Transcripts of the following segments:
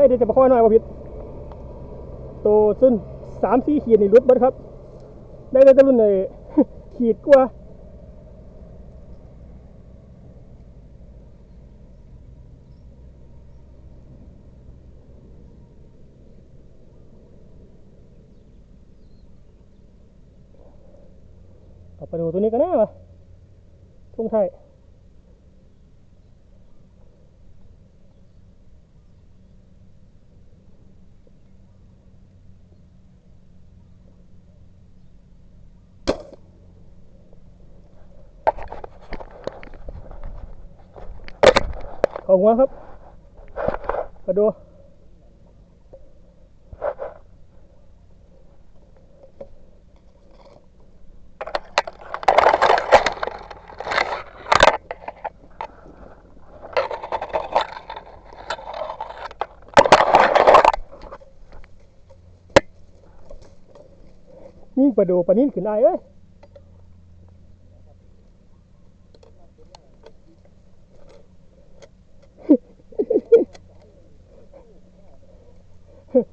ฮ้ยเดี๋ยวจะมาข้อหน่อยว่าผิดโตซึ่งสามสี่ขีดนี่รุดเบัดครับ ได้เลยแต่รุ่นเลยขีดกว่าเอาไปดูตัวนี้กันนะวะทุ่งไทย เข้าหัวครับมาดูยิ่ประดูปลานิ่นขึ้นได้เอ้ย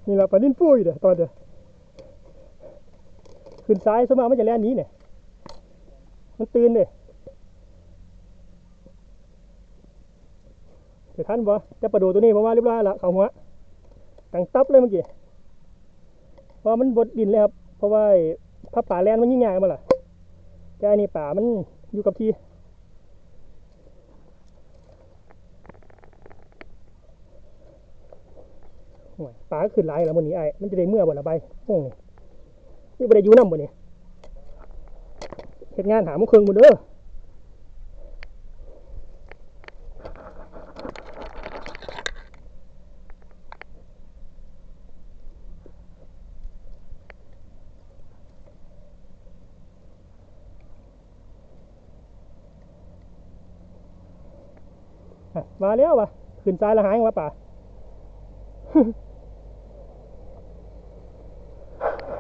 นี่แหละปลานิ่นปุ้ยเด้อตอนเด้อขึ้นซ้ายสมามันจะแล่นนี้เนี่ยมันตื่นเด้เดี๋ยวท่านบ่จะประดูตัวนี้ผมว่าเรียบร้อยละเขาหัวตังตับเลยเมื่อกี้เพราะว่ามันบดดินเลยครับเพราะว่าพับป่าแลนมันยิ่งใหญ่มาล่ะแต่อันนี้ป่ามันอยู่กับที่ โอ้ย ปลาขึ้นหลายแล้วมันนี้ไอ้มันจะได้เมื่อบ่ละใบโอ้นี่บ่ได้อยู่นำบ่เนี่ยเฮ็ดงานหาโมงครึ่งบ่เด้อะมาแล้ววะขึ้นซ้ายละหายว่าป่า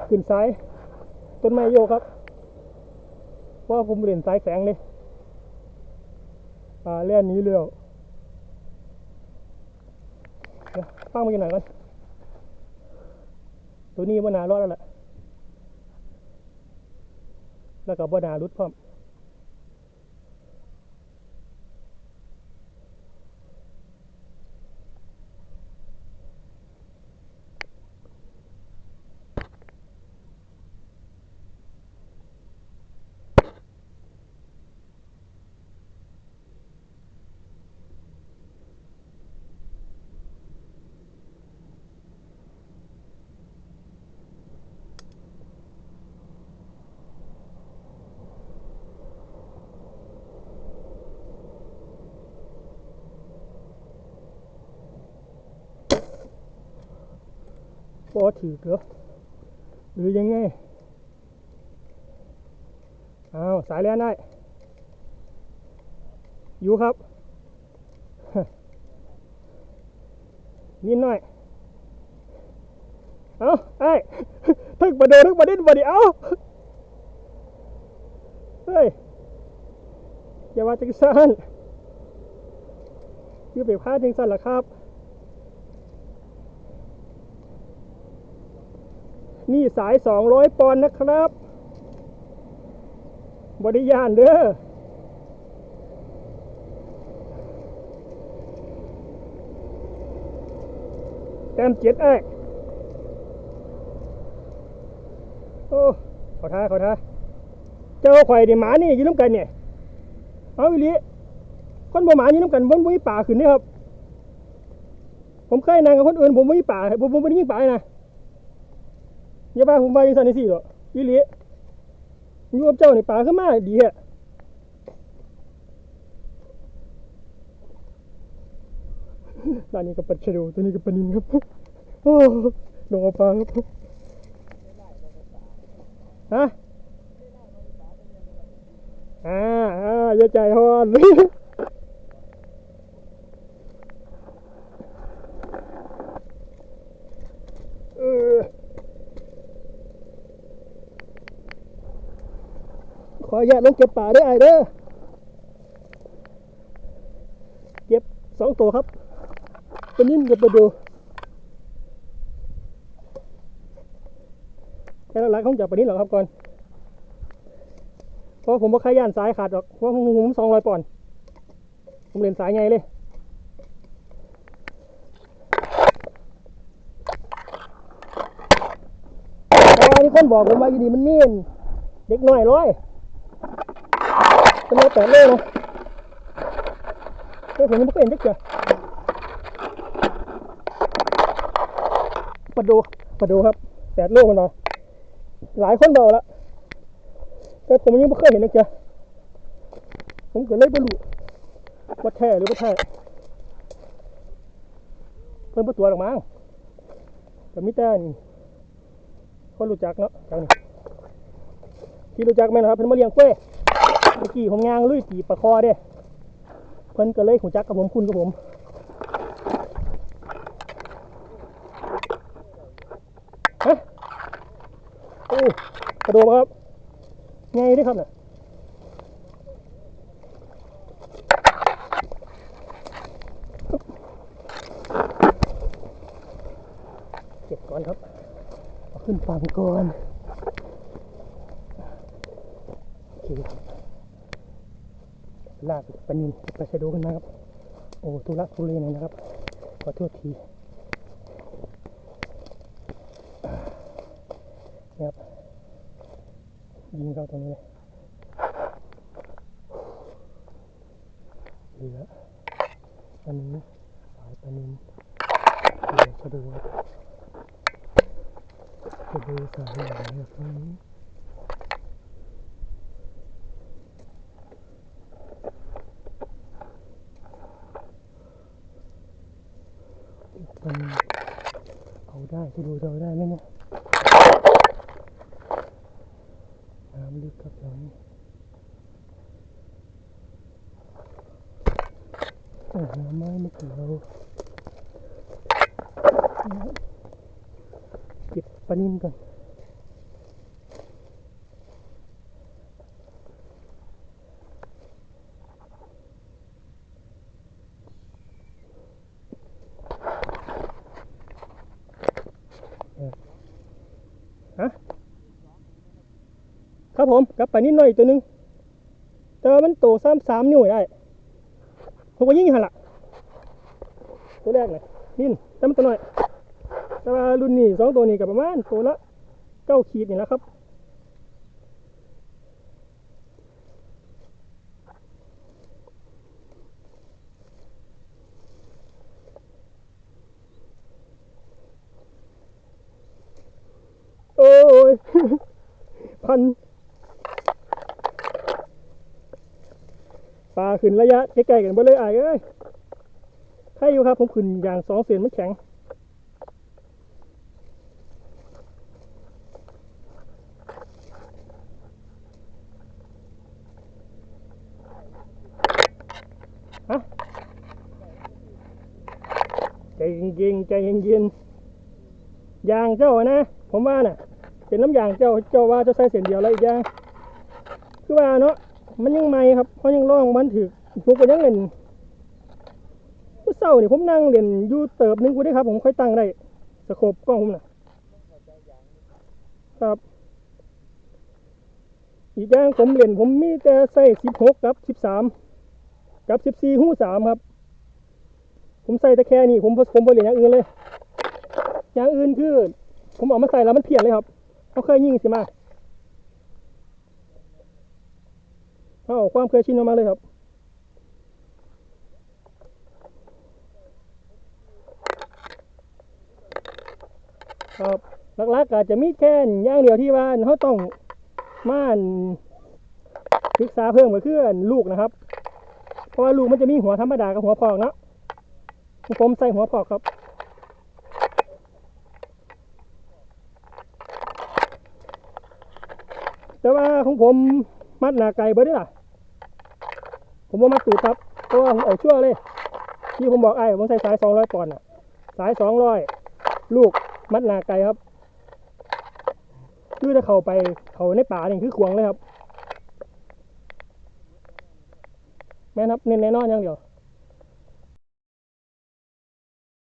ขึ้นซ้ายต้นไม้โยกครับ ว่าผมเรียนสายแสงเลยป่าเล่นนี้เร็วเดี๋ยวฟังมาจากไหนอยก่อนตัวนี้ว่านารอดแล้วแหละแล้วก็บ่นารุดพร้อม อถือเหรอหรือยังไงอ้าวสายแลนได้อยู่ครับ นิดหน่อยเอาไอ้ทึกมาเดินทึกมาดิ้นมาดิเอาเฮ้ยอย่าว่าจังสันคือไปพลาดจังสันล่ะครับ นี่สาย 200 ปอนด์นะครับ บริยานเด้อแต้มเจ็ดไอ้โอ้ขอท้าขอท้าเจ้าข่อยดี๋ยวหมานี่ยู่น้ำกันเนี่ยเอาอีหลีคนบ่หมายู่น้ำกันบนบุ้ยป่าขึ้นนี่ครับ ผมเคยนั่งกับคนอื่นผมบุ้ยป่าผมผมไม่ได้ยิงป่านะ อย่าบ้าผมว่ายังสันนี่สิหรอกอีหลีอยู่กับเจ้านี่ป่าขึ้นมาดีฮะร้านนี้ก็ปัดชะโดตัวนี้ก็ปนินครับโอ้ลงเอาปลาครับฮะอ่าอ่าอย่าใจฮอน อแยกน้องเก็บป่าได้ไอเด้อเก็บสองตัวครับเป็นนิ่มก็บไปดูแค่หลักๆของจับปนี้หรอครับก่อนเพราะผมว่าขย่านสายขาดหรอกเพราะผมสองร้อยปอนด์ผมเล่นสายไงเลยแต่ว่มีคนบอกผมว่าอยู่ดีมันมีนเด็กหน่อยร้อย เป็นโลแปดโลนะเฮ้ยผมยังไม่เคยเห็นจักเจอมาดูมาดูครับแปดโลมันมาหลายคนบอกแล้วแต่ผมยังไม่เคยเห็นจักเจอผมเกิดเลยไม่รู้ว่าแท้หรือว่าแท้เพิ่นบ่ตัวหรอกมั้งแต่มิแต่นี่คนรู้จักเนาะแถวนี้ที่รู้จักไหมนะครับเพิ่นมาเลียงกล้วย เมื่อกี้ผมยางลุยตีปลาคอเด้เพิ่นก็เลยหูจักกับผมคุณกับผมฮะโอ้กระโดดครับไงด้ครับเนี่ยเก็บก่อนครับขึ้นฝั่งก่อนโอเคากปนินไปชะโดกันมาครับ โอ้ทุลักทุเลหน่อยนะครับ ขอโทษทีนี่ครับยิงเข้าตรงนี้เลยเหลืออันนี้สายปลานินเหลือชะโดครับจะดูสายไหนแบบนี้ มันเอาได้จะดูเราได้ไหมเนี่ยน้ำลึกครับเรานี่อ่าน้ำไม้ไม่ถึงเราเก็บปลานินก่อน ฮะ ครับผมกับปลานิดหน่อยตัวหนึงแต่ว่ามันโตซ้ำสามนิ้วได้ผมก็ยิงหันละตัวแรกเลยนินแต่มันตัวน้อย แต่ว่ารุ่นนี้สองตัวนี้กับประมาณตัวละเก้าขีดนี่แหละครับโอ้ยพัน ปลาขึ้นระยะใกล้ๆกันบ่เลยไอ้ยเอ้ยใครอยู่ครับ ผมขึ้นอย่างสองเสียนมันแข็งฮะใจเย็นๆใจเย็นๆยางเจ้านะ ผมว่าน่ะ เป็นน้ำยางเจ้าเจ้าว่าเจะใส่เส้นเดียวแล้วอีกอย่างคือว่าเนาะ มันยังใหม่ครับเพราะยังร่องมันถือผมก็ยังเล่นผู้เศร้าเนี่ยผมนั่งเล่นยู่เติบหนึงกูได้ครับ ผมค่อยตั้งได้สโคปกล้องผมนะครับ อีกอย่างผมเล่นผมมีแต่ใส่สิบหกกับสิบสามกับสิบสี่หูสามครับ ผมใส่แต่แค่นี้ผมผมบ่เล่นอย่างอื่นเลย อย่างอื่นคือ ผมเอามาใส่แล้วมันเพี้ยนเลยครับเขาเคยยิงสิมา เอาความเคยชินออกมาเลยครับ ครับหลักๆอาจจะมีแค่อย่างเดียวที่ว่าเขาต้องม่านศึกษาเพิ่มก็คืออันลูกนะครับ เพราะว่าลูกมันจะมีหัวธรรมดากับหัวพอกเนาะผมใส่หัวพอกครับแต่ว่าของผมมัดหนาไก่เบิดเด้ล่ะ ผมว่ามัดตูดครับเพราะว่าผมเอาชั่วเลย ที่ผมบอกไอ้ผมใส่สายสองร้อยปอนด์อะ สายสองร้อยลูกมัดนาไก่ครับคือจะเข้าไปเข้าในป่านี่คือขวงเลยครับ แม่นครับเน้นแน่นอนอย่างเดียว